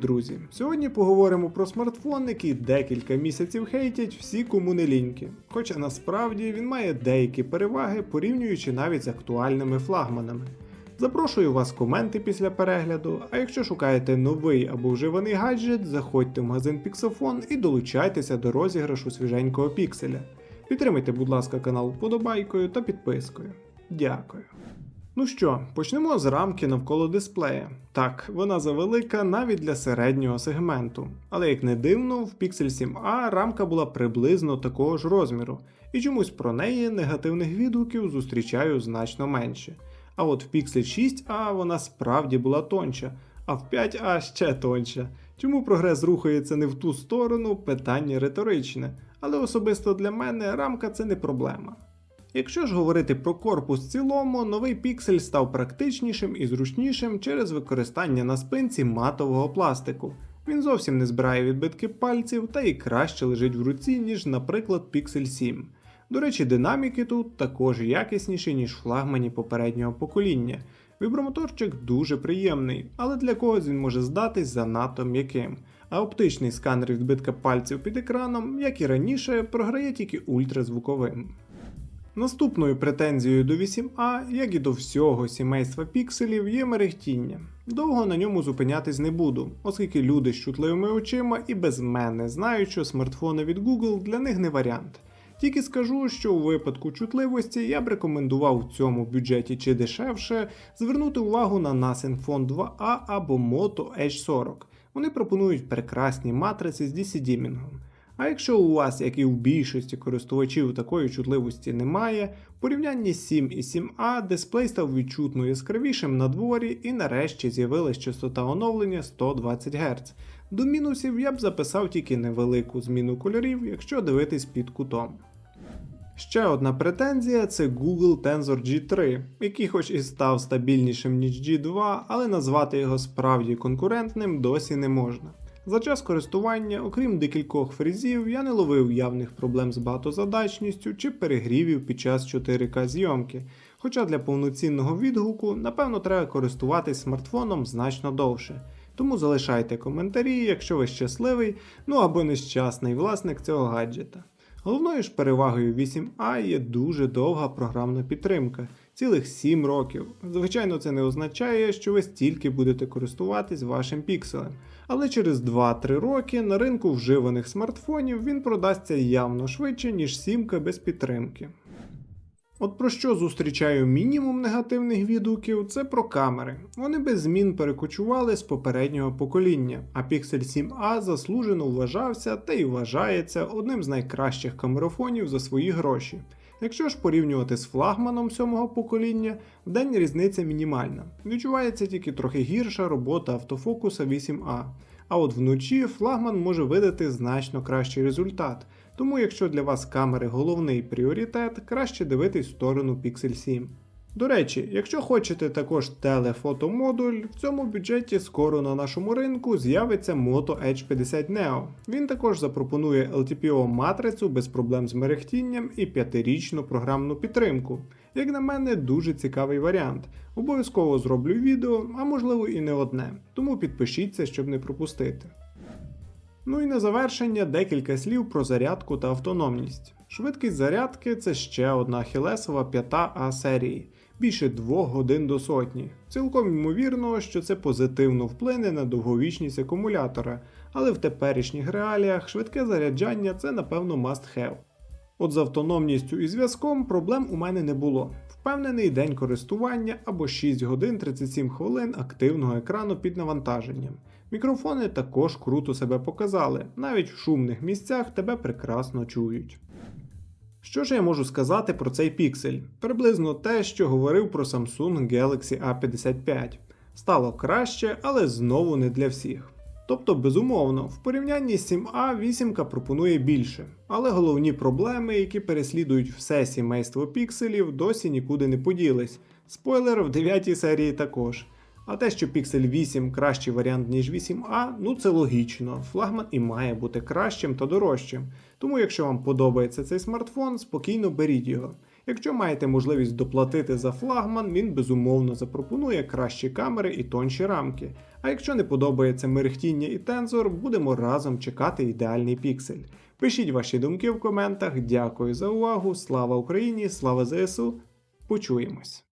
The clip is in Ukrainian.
друзі! Сьогодні поговоримо про смартфон, який декілька місяців хейтять всі кому не. Хоча насправді він має деякі переваги, порівнюючи навіть з актуальними флагманами. Запрошую вас коменти після перегляду, а якщо шукаєте новий або вживаний гаджет, заходьте в магазин Pixelphone і долучайтеся до розіграшу свіженького пікселя. Підтримайте, будь ласка, канал вподобайкою та підпискою. Дякую. Ну що, почнемо з рамки навколо дисплея. Так, вона завелика навіть для середнього сегменту. Але як не дивно, в Pixel 7a рамка була приблизно такого ж розміру, і чомусь про неї негативних відгуків зустрічаю значно менше. А от в Pixel 6a вона справді була тонча, а в 5a ще тонча. Чому прогрес рухається не в ту сторону, питання риторичне, але особисто для мене рамка це не проблема. Якщо ж говорити про корпус в цілому, новий піксель став практичнішим і зручнішим через використання на спинці матового пластику. Він зовсім не збирає відбитки пальців та і краще лежить в руці, ніж, наприклад, Pixel 7. До речі, динаміки тут також якісніші, ніж флагмані попереднього покоління. Вібромоторчик дуже приємний, але для когось він може здатись занадто м'яким. А оптичний сканер відбитка пальців під екраном, як і раніше, програє тільки ультразвуковим. Наступною претензією до 8А, як і до всього сімейства пікселів, є мерехтіння. Довго на ньому зупинятись не буду, оскільки люди з чутливими очима і без мене знають, що смартфони від Google для них не варіант. Тільки скажу, що у випадку чутливості я б рекомендував в цьому бюджеті чи дешевше звернути увагу на Phone 2A або Moto H40. Вони пропонують прекрасні матриці з DC-дімінгом. А якщо у вас, як і у більшості користувачів, такої чутливості немає, в порівнянні з 7 і 7A дисплей став відчутно яскравішим на дворі і нарешті з'явилась частота оновлення 120 Гц. До мінусів я б записав тільки невелику зміну кольорів, якщо дивитись під кутом. Ще одна претензія це Google Tensor G3, який хоч і став стабільнішим ніж G2, але назвати його справді конкурентним досі не можна. За час користування, окрім декількох фрізів, я не ловив явних проблем з багатозадачністю чи перегрівів під час 4К зйомки. Хоча для повноцінного відгуку, напевно, треба користуватись смартфоном значно довше. Тому залишайте коментарі, якщо ви щасливий, ну або нещасний власник цього гаджета. Головною ж перевагою 8A є дуже довга програмна підтримка, цілих 7 років. Звичайно, це не означає, що ви стільки будете користуватись вашим пікселем, але через 2-3 роки на ринку вживаних смартфонів він продасться явно швидше, ніж 7 без підтримки. От про що зустрічаю мінімум негативних відгуків, це про камери. Вони без змін перекочували з попереднього покоління, а Pixel 7a заслужено вважався та й вважається одним з найкращих камерафонів за свої гроші. Якщо ж порівнювати з флагманом сьомого покоління, в день різниця мінімальна. Відчувається тільки трохи гірша робота автофокуса 8А. А от вночі флагман може видати значно кращий результат. Тому, якщо для вас камери головний пріоритет, краще дивитись в сторону Pixel 7. До речі, якщо хочете також телефотомодуль, в цьому бюджеті скоро на нашому ринку з'явиться Moto Edge 50 Neo. Він також запропонує LTPO матрицю без проблем з мерехтінням і п'ятирічну програмну підтримку. Як на мене, дуже цікавий варіант. Обов'язково зроблю відео, а можливо і не одне, тому підпишіться, щоб не пропустити. Ну і на завершення декілька слів про зарядку та автономність. Швидкість зарядки це ще одна хілесова п'ята А серії, більше 2 годин до сотні. Цілком ймовірно, що це позитивно вплине на довговічність акумулятора, але в теперішніх реаліях швидке заряджання це напевно must have. От з автономністю і зв'язком проблем у мене не було. Впевнений день користування або 6 годин 37 хвилин активного екрану під навантаженням. Мікрофони також круто себе показали, навіть в шумних місцях тебе прекрасно чують. Що ж я можу сказати про цей піксель? Приблизно те, що говорив про Samsung Galaxy A55. Стало краще, але знову не для всіх. Тобто, безумовно, в порівнянні з 7A 8 пропонує більше, але головні проблеми, які переслідують все сімейство пікселів, досі нікуди не поділись. Спойлер в 9 серії також. А те, що Pixel 8 кращий варіант, ніж 8A, ну це логічно. Флагман і має бути кращим та дорожчим. Тому, якщо вам подобається цей смартфон, спокійно беріть його. Якщо маєте можливість доплатити за флагман, він безумовно запропонує кращі камери і тонші рамки. А якщо не подобається мерехтіння і тензор, будемо разом чекати ідеальний піксель. Пишіть ваші думки в коментах. Дякую за увагу. Слава Україні! Слава ЗСУ! Почуємось!